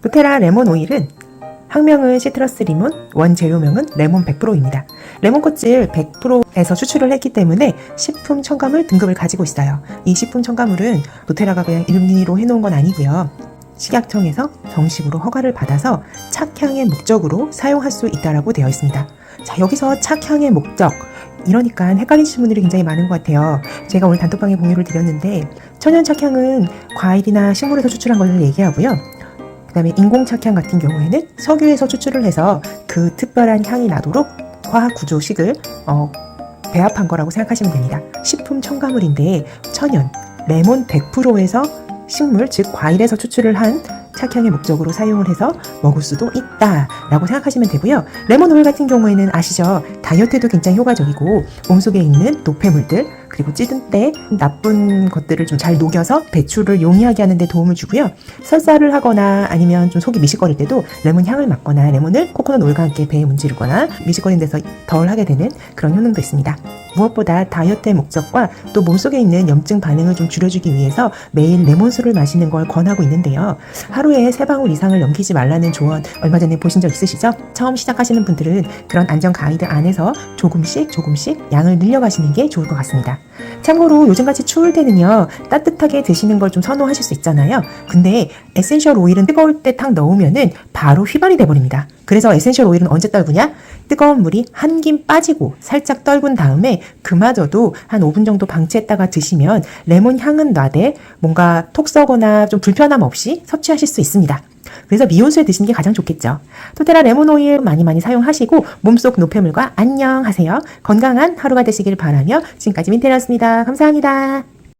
도테라 레몬 오일은 학명은 시트러스 리몬, 원재료명은 레몬 100%입니다. 레몬 껍질 100%에서 추출을 했기 때문에 식품 첨가물 등급을 가지고 있어요. 이 식품 첨가물은 도테라가 그냥 임의로 해놓은 건 아니고요. 식약청에서 정식으로 허가를 받아서 착향의 목적으로 사용할 수 있다라고 되어 있습니다. 자, 여기서 착향의 목적. 이러니까 헷갈리시는 분들이 굉장히 많은 것 같아요. 제가 오늘 단톡방에 공유를 드렸는데 천연 착향은 과일이나 식물에서 추출한 것을 얘기하고요. 그다음에 인공 착향 같은 경우에는 석유에서 추출을 해서 그 특별한 향이 나도록 화학 구조식을 어, 배합한 거라고 생각하시면 됩니다. 식품 첨가물인데 천연 레몬 100%에서 식물 즉 과일에서 추출을 한 착향의 목적으로 사용을 해서 먹을 수도 있다라고 생각하시면 되고요. 레몬 오일 같은 경우에는 아시죠? 다이어트에도 굉장히 효과적이고 몸속에 있는 노폐물들 그리고 찌든 때 나쁜 것들을 좀 잘 녹여서 배출을 용이하게 하는 데 도움을 주고요. 설사를 하거나 아니면 좀 속이 미식거릴 때도 레몬 향을 맡거나 레몬을 코코넛 오일과 함께 배에 문지르거나 미식거리는 데서 덜 하게 되는 그런 효능도 있습니다. 무엇보다 다이어트의 목적과 또 몸속에 있는 염증 반응을 좀 줄여주기 위해서 매일 레몬수를 마시는 걸 권하고 있는데요. 하루에 세 방울 이상을 넘기지 말라는 조언 얼마 전에 보신 적 있으시죠? 처음 시작하시는 분들은 그런 안전 가이드 안에서 조금씩 조금씩 양을 늘려가시는 게 좋을 것 같습니다. 참고로 요즘같이 추울 때는요 따뜻하게 드시는 걸 좀 선호하실 수 있잖아요. 근데 에센셜 오일은 뜨거울 때 탁 넣으면은 바로 휘발이 돼버립니다. 그래서 에센셜 오일은 언제 떨구냐? 뜨거운 물이 한 김 빠지고 살짝 떨군 다음에 그마저도 한 5분 정도 방치했다가 드시면 레몬 향은 나되 뭔가 톡 써거나 좀 불편함 없이 섭취하실 수 있습니다. 그래서 미온수에 드시는 게 가장 좋겠죠. 토테라 레몬 오일 많이 많이 사용하시고 몸속 노폐물과 안녕하세요. 건강한 하루가 되시길 바라며 지금까지 민테리였습니다. 감사합니다.